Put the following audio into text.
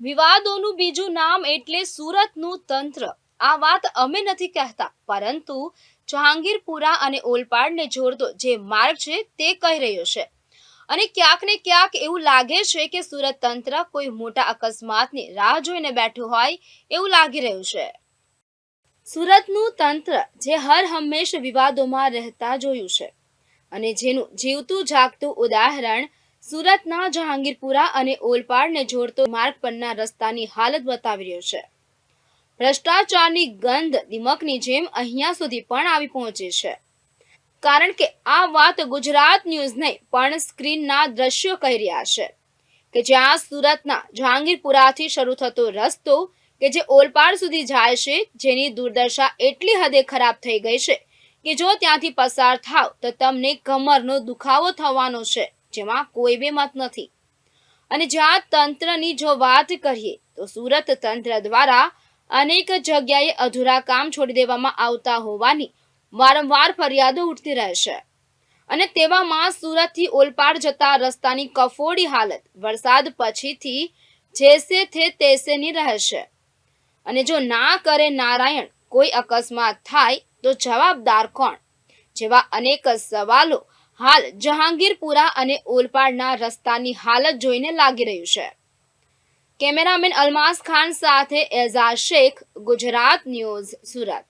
વિવાદોનું બીજું નામ એટલે સુરતનું તંત્ર. આ વાત અમે નથી કહેતા, પરંતુ જહાંગીરપુરા અને ઓલપાડને જોડતો જે માર્ગ છે તે કહી રહ્યો છે. અને ક્યાંક ને ક્યાંક એવું લાગે છે કે સુરત તંત્ર કોઈ મોટા અકસ્માતની રાહ જોઈને બેઠું હોય એવું લાગી રહ્યું છે. સુરતનું તંત્ર જે હર હંમેશ વિવાદોમાં રહેતા જોયું છે. અને જેનું જીવતું જાગતું ઉદાહરણ સુરતના જહાંગીરપુરા અને ઓલપાડને જોડતો માર્ગ પરના રસ્તાની હાલત બતાવી રહ્યો છે. ભ્રષ્ટાચારની ગંધ દિમકની જેમ અહીંયા સુધી પણ આવી પહોંચી છે. કારણ કે આ વાત ગુજરાત ન્યૂઝ નહીં પણ સ્ક્રીનના દ્રશ્યો કહી રહ્યા છે કે જ્યાં સુરતના જહાંગીરપુરાથી શરૂ થતો રસ્તો કે જે ઓલપાડ સુધી જાય છે, જેની દુર્દશા એટલી હદે ખરાબ થઈ ગઈ છે કે જો ત્યાંથી પસાર થાવ તો તમને કમરનો દુખાવો થવાનો છે. જેમાં કોઈ બે મત નથી. અને જ્યાં તંત્રની જો વાત કરીએ, તો સુરત તંત્ર દ્વારા અનેક જગ્યાએ અધૂરા કામ છોડી દેવામાં આવતા હોવાની વારંવાર ફરિયાદો ઉઠતી રહેશે અને તેવામાં સુરતથી ઓલપાડ જતા રસ્તાની કફોડી હાલત વરસાદ પછીથી જેસે થે તેસેની રહેશે. અને જો ના કરે નારાયણ, કોઈ અકસ્માત થાય તો જવાબદાર કોણ? જેવા અનેક સવાલો હાલ જહાંગીરપુરા અને ઓલપાડના રસ્તાની હાલત જોઈને લાગી રહ્યું છે. કેમેરામેન અલમાસ ખાન સાથે એઝાઝ શેખ, ગુજરાત ન્યૂઝ સુરત.